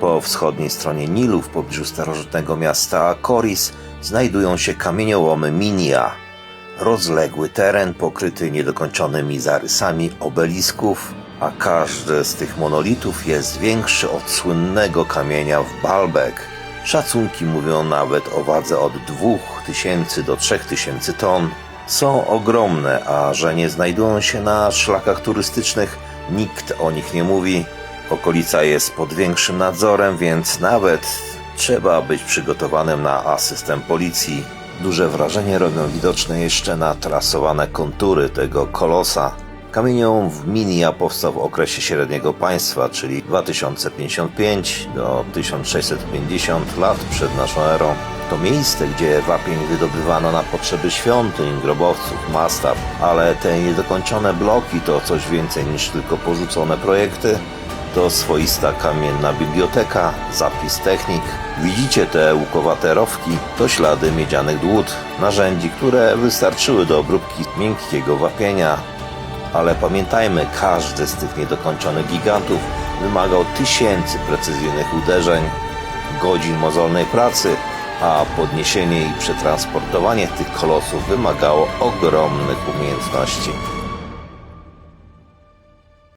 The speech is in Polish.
Po wschodniej stronie Nilu, w pobliżu starożytnego miasta Akoris, znajdują się kamieniołomy Minia. Rozległy teren pokryty niedokończonymi zarysami obelisków, a każdy z tych monolitów jest większy od słynnego kamienia w Baalbek. Szacunki mówią nawet o wadze od 2000 do 3000 ton. Są ogromne, a że nie znajdują się na szlakach turystycznych, nikt o nich nie mówi. Okolica jest pod większym nadzorem, więc nawet trzeba być przygotowanym na asystent policji. Duże wrażenie robią widoczne jeszcze natrasowane kontury tego kolosa. Kamieniołom w Minia powstał w okresie średniego państwa, czyli 2055 do 1650 lat przed naszą erą. To miejsce, gdzie wapień wydobywano na potrzeby świątyń, grobowców, mastaw, ale te niedokończone bloki to coś więcej niż tylko porzucone projekty. To swoista kamienna biblioteka, zapis technik. Widzicie te łukowate rowki? To ślady miedzianych dłut, narzędzi, które wystarczyły do obróbki miękkiego wapienia. Ale pamiętajmy, każdy z tych niedokończonych gigantów wymagał tysięcy precyzyjnych uderzeń, godzin mozolnej pracy, a podniesienie i przetransportowanie tych kolosów wymagało ogromnych umiejętności.